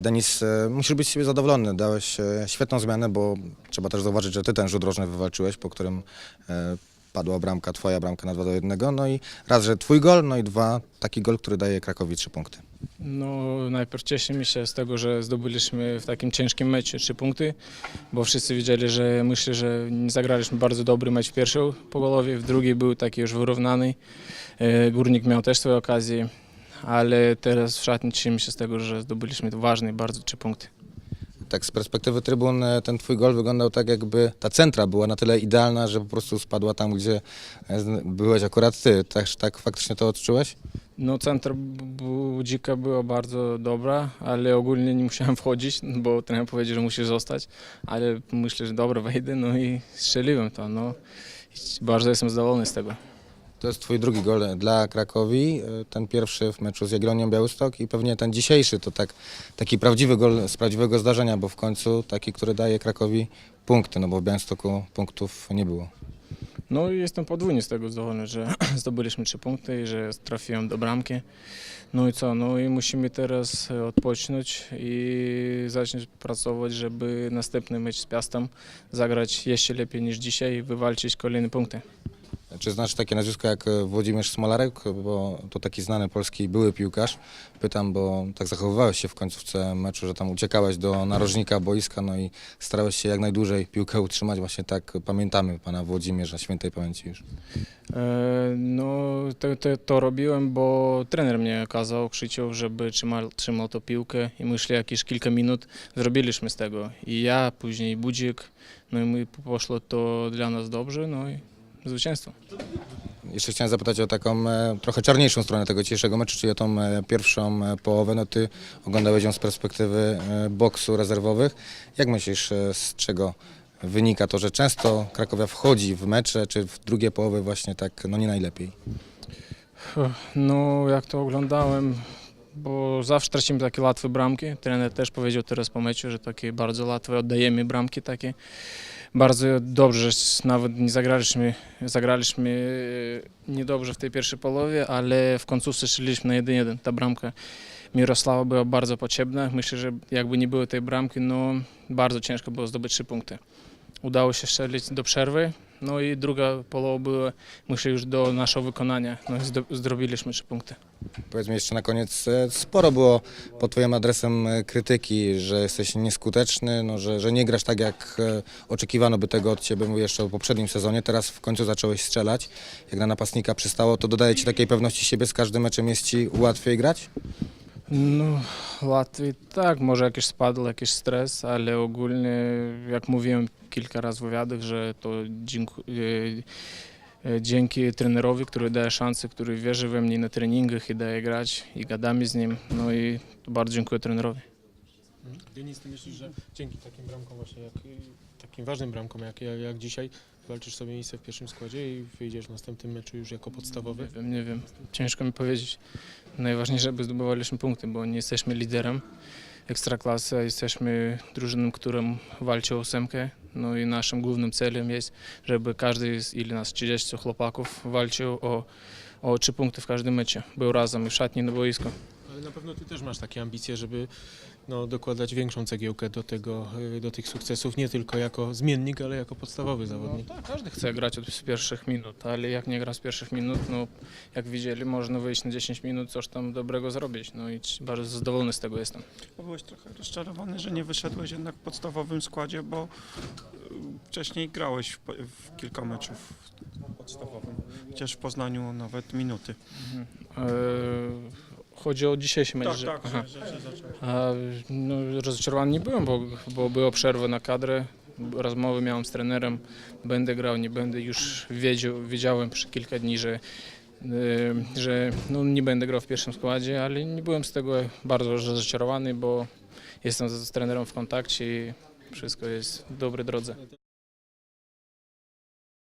Denis, e, musisz być z siebie zadowolony. Dałeś e, świetną zmianę, bo trzeba też zauważyć, że ty ten rzut rożny wywalczyłeś, po którym e, padła bramka, twoja bramka na 2 do 1. No i raz, że twój gol, no i dwa, taki gol, który daje Krakowi trzy punkty. No, najpierw cieszymy się z tego, że zdobyliśmy w takim ciężkim meczu trzy punkty, bo wszyscy wiedzieli, że myślę, że zagraliśmy bardzo dobry mecz w pierwszej połowie, w drugiej był taki już wyrównany. Górnik miał też swoje okazje, ale teraz w szatni cieszymy się z tego, że zdobyliśmy ważne bardzo trzy punkty. Tak z perspektywy trybun e, ten twój gol wyglądał tak, jakby ta centra była na tyle idealna, że po prostu spadła tam, gdzie e, byłeś akurat ty. Też tak faktycznie to odczułeś? No, centr budzika była bardzo dobra, ale ogólnie nie musiałem wchodzić, bo trener powiedział, że musi zostać, ale myślę, że dobra, wejdę, no i strzeliłem to. No. I Bardzo jestem zadowolony z tego. To jest twój drugi gol dla Krakowi, e, ten pierwszy w meczu z Jagiellonią Białystok i pewnie ten dzisiejszy to tak, taki prawdziwy gol z prawdziwego zdarzenia, bo w końcu taki, który daje Krakowi punkty, no bo w Białymstoku punktów nie było. No jestem podwójnie z tego zadowolony, że zdobyliśmy trzy punkty i że trafiłem do bramki. No i co, no i musimy teraz e, odpocząć i zacząć pracować, żeby następny mecz z Piastem zagrać jeszcze lepiej niż dzisiaj i wywalczyć kolejne punkty. Czy znasz takie nazwisko jak e, Włodzimierz Smolarek, bo to taki znany polski były piłkarz. Pytam, bo tak zachowywałeś się w końcówce meczu, że tam uciekałeś do narożnika boiska, no i starałeś się jak najdłużej piłkę utrzymać. Właśnie tak pamiętamy pana Włodzimierza, świętej pamięci już. E, No, to, to, to robiłem, bo trener mnie kazał, krzyczał, żeby trzymał, trzymał tą piłkę i myślę, jakieś kilka minut zrobiliśmy z tego. I ja, później Budzik, no i my poszło to dla nas dobrze, no i zwycięstwo. Jeszcze chciałem zapytać o taką e, trochę czarniejszą stronę tego dzisiejszego meczu, czyli o tą e, pierwszą e, połowę. No ty oglądałeś ją z perspektywy e, boksu rezerwowych. Jak myślisz, e, z czego wynika to, że często Krakowia wchodzi w mecze, czy w drugie połowy właśnie tak no nie najlepiej? No, jak to oglądałem, bo zawsze tracimy takie łatwe bramki. Trener też powiedział teraz po meczu, że takie bardzo łatwe oddajemy bramki takie. Bardzo dobrze, nawet nie zagraliśmy, zagraliśmy e, niedobrze w tej pierwszej połowie, ale w końcówce strzeliliśmy na 1-1. Ta bramka Mirosława była bardzo potrzebna. Myślę, że jakby nie było tej bramki, no bardzo ciężko było zdobyć trzy punkty. Udało się strzelić do przerwy, no i druga połowa była, myślę, już do naszego wykonania. No i zrobiliśmy trzy punkty. Powiedz mi jeszcze na koniec, e, sporo było pod twoim adresem e, krytyki, że jesteś nieskuteczny, no, że, że nie grasz tak jak e, oczekiwano by tego od ciebie, mówię jeszcze o poprzednim sezonie, teraz w końcu zacząłeś strzelać. Jak na napastnika przystało, to dodaje ci takiej pewności siebie, z każdym meczem jest ci łatwiej grać? No, Latvii tak, może jakiś spadł, jakiś stres, ale ogólnie, jak mówiłem kilka razy w wywiadach, że to dzięku, e, dzięki trenerowi, który daje szansę, który wierzy we mnie na treningach i daje grać i gadamy z nim, no i bardzo dziękuję trenerowi. Denis, ty myślisz, że dzięki takim bramkom właśnie, jak, takim ważnym bramkom jak, jak dzisiaj, walczysz sobie miejsce w pierwszym składzie i wyjdziesz w następnym meczu już jako podstawowy? Nie wiem, nie wiem, ciężko mi powiedzieć. Najważniejsze, żeby zdobywaliśmy punkty, bo nie jesteśmy liderem ekstraklasy, jesteśmy drużyną, którą walczy o ósemkę. No i naszym głównym celem jest, żeby każdy z ile nas 30 chłopaków walczył o, o trzy punkty w każdym meczu. Był razem i w szatni, na boisku. Ale na pewno ty też masz takie ambicje, żeby no, dokładać większą cegiełkę do, tego, y, do tych sukcesów, nie tylko jako zmiennik, ale jako podstawowy No zawodnik. tak, każdy chce grać od pierwszych minut, ale jak nie gra z pierwszych minut, no jak widzieli, można wyjść na 10 minut, coś tam dobrego zrobić. No i bardzo zadowolony z tego jestem. Byłeś trochę rozczarowany, że nie wyszedłeś jednak w podstawowym składzie, bo y, wcześniej grałeś w, w kilka meczów podstawowym, chociaż w Poznaniu nawet minuty. Eee, chodzi o dzisiejszy mecz. Tak, że- tak, aha. że, że, że zacząłeś. A, no, rozczarowany nie byłem, bo, bo była przerwa na kadrę. Rozmowy miałem z trenerem, będę grał, nie będę. Już wiedział, wiedziałem przez kilka dni, że, e, że no, nie będę grał w pierwszym składzie, ale nie byłem z tego bardzo rozczarowany, bo jestem z, z trenerem w kontakcie i wszystko jest w dobrej drodze.